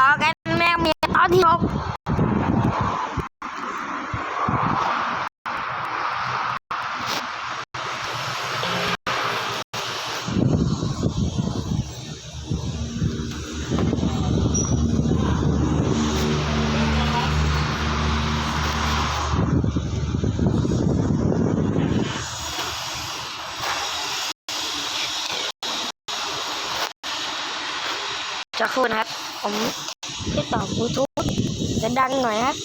ต่อกันแมวเมียตอนที่หกจะพูดนะครับผม ที่ต่อบลูทูธจะดังหน่อยครับ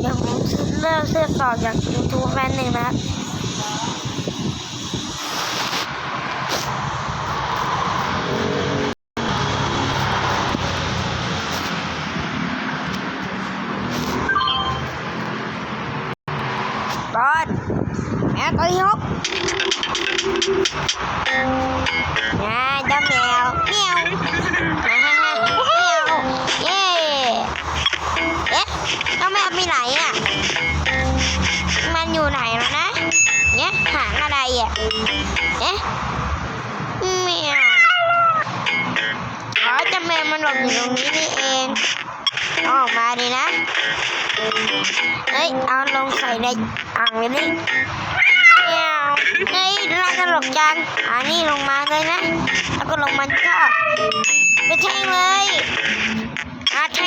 เดี๋ยวผมเริ่มเสียบต่อจากบลูทูธแป๊บหนึ่งนะครับบอลแม่ตัวที่หก น้องแมวไปไหนอะ มันอยู่ไหนแล้วนะ เนี่ยหางอะไรอะเอ๊ะแมวอ๋อเจะแมวมันหลบอยู่ตรงนี้นี่เองออกมาดีนะ เฮ้ย เอาลงใส่ในอ่างไปนี่เมียวเฮ้ยน่าตลกจังอันนี้ลงมาเลยนะ แล้วก็ลงมันก็ไปแทงเลย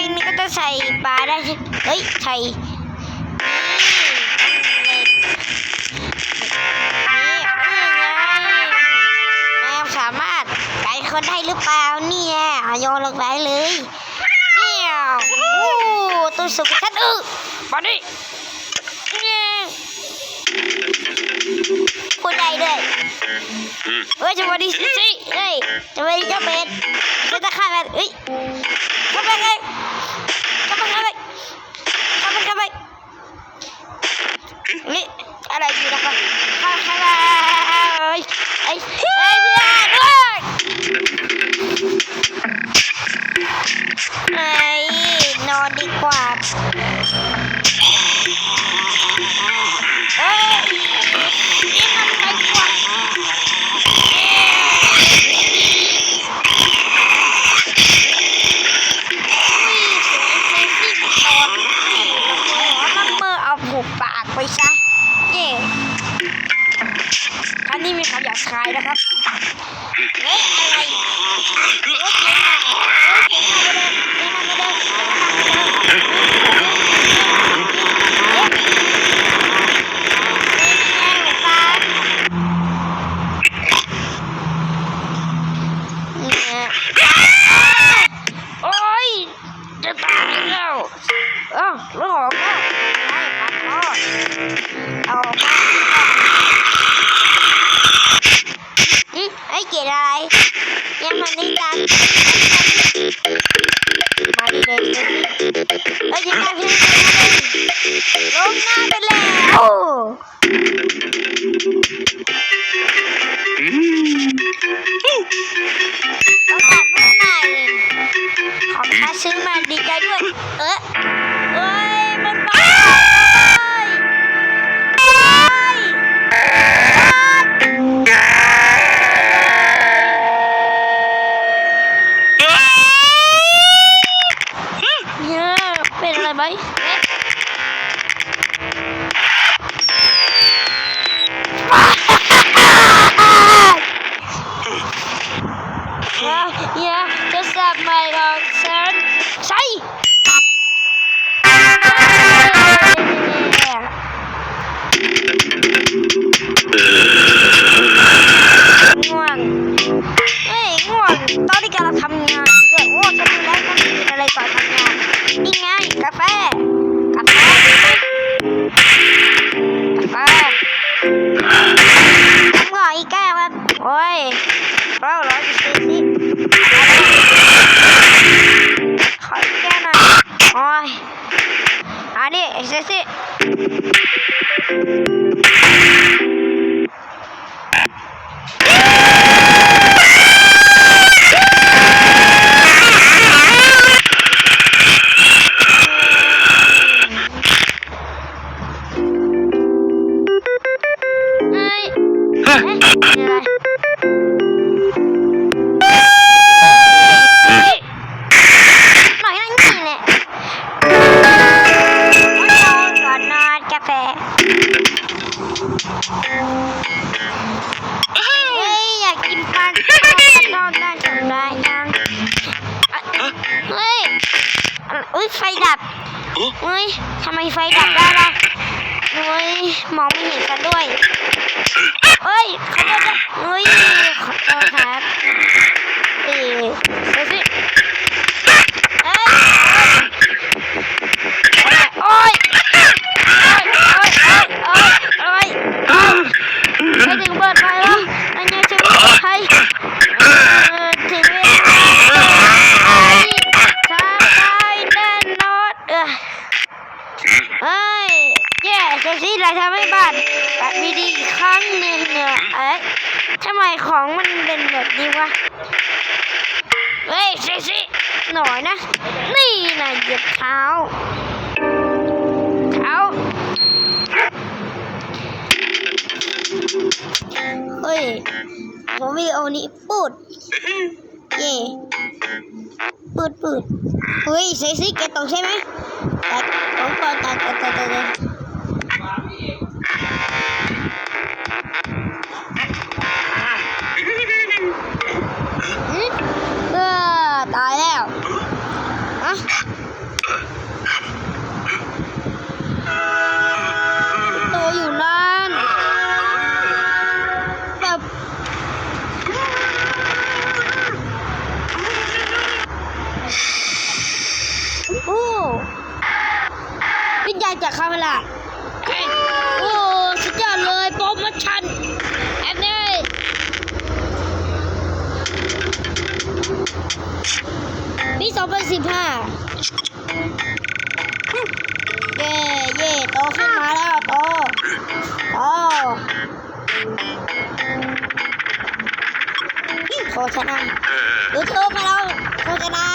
นนี่ก็จะใส่ปลาได้ใช่เฮ้ย ใส่นี่นี่ไงแมวสามารถไกคนได้หรือเปล่าเนี่ยอะโยนลงไปเลยเมียวโอ้ตัวสุกชัดอึมาดิเนี่ยพูดได้ด้วยเฮ้ยจะมาดีสิสิเฮ้ยจะมาดีเจ้าเป็ดจะจะฆ่ามันเฮ้ยเข้าไปเลย want to ซะเย่อันนี้มีคำหยาบคายนะครับเฮ้ยอะไรเฮ้ยเก่งอะเฮ้ยเก่งมาเดินเก่งอะมาเดินเก่งอะมา ยังมันนี่กันมา โอ้ยเราร้อ เฮ้ยทำไมไฟดับได้ล่ะเฮ้ยมองไม่เห็นกันด้วยเฮ้ยขอโทษนะเฮ้ยขอโทษครับเอ้ยเดี๋ยวสิเอ้ยโอ๊ยโอ๊ยโอ๊ยโอ๊ยโอ๊ยไปถึงเปิดไฟแล้วอันยังจะไม่ใช่เออถึงเวลาไอ้ทางไปแน่นอนเออ เอ้ยแย่เซซี่เราทำให้บ้านแบบมี ดีอีกครั้งหนึ่งเนี่ยเอ๊ะทำไมของมันเป็นแบบนี้วะ เฮ้ยเซซี่หน่อยนะ นี่นะเหยียบเท้า เท้า เฮ้ย ผมวิดีโอนี้ปูดเย่ปืดปืดเฮ้ยเซซี่แกตกใช่ไหมแตัดผมก่อนตัดตัดตัดตัด วิญญาณจากคาเมล่าเอ้โอ้สุดยอดเลยโปรโมชั่นแอบนี้ปี2015เย่เย่โตขึ้นมาแล้วโตโตโฆษณายูทูบมาแล้วโฆษณา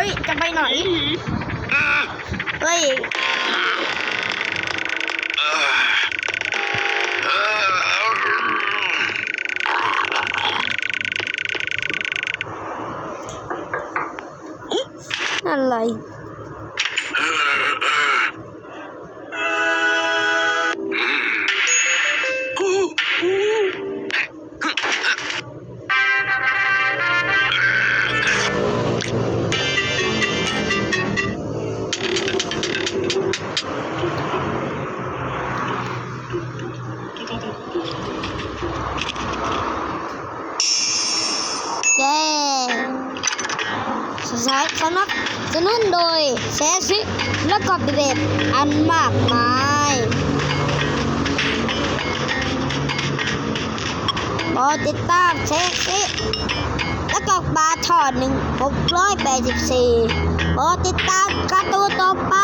ฮ้ย จะไปไหน เฮ้ย ดยแซซิและก็เบ็ดอันมากมายโปรดติดตามแซซิและก็บาทอดหนึ่งหกร้อยแปดสิบสี่โปรดติดตามการ์ตูนต่อไป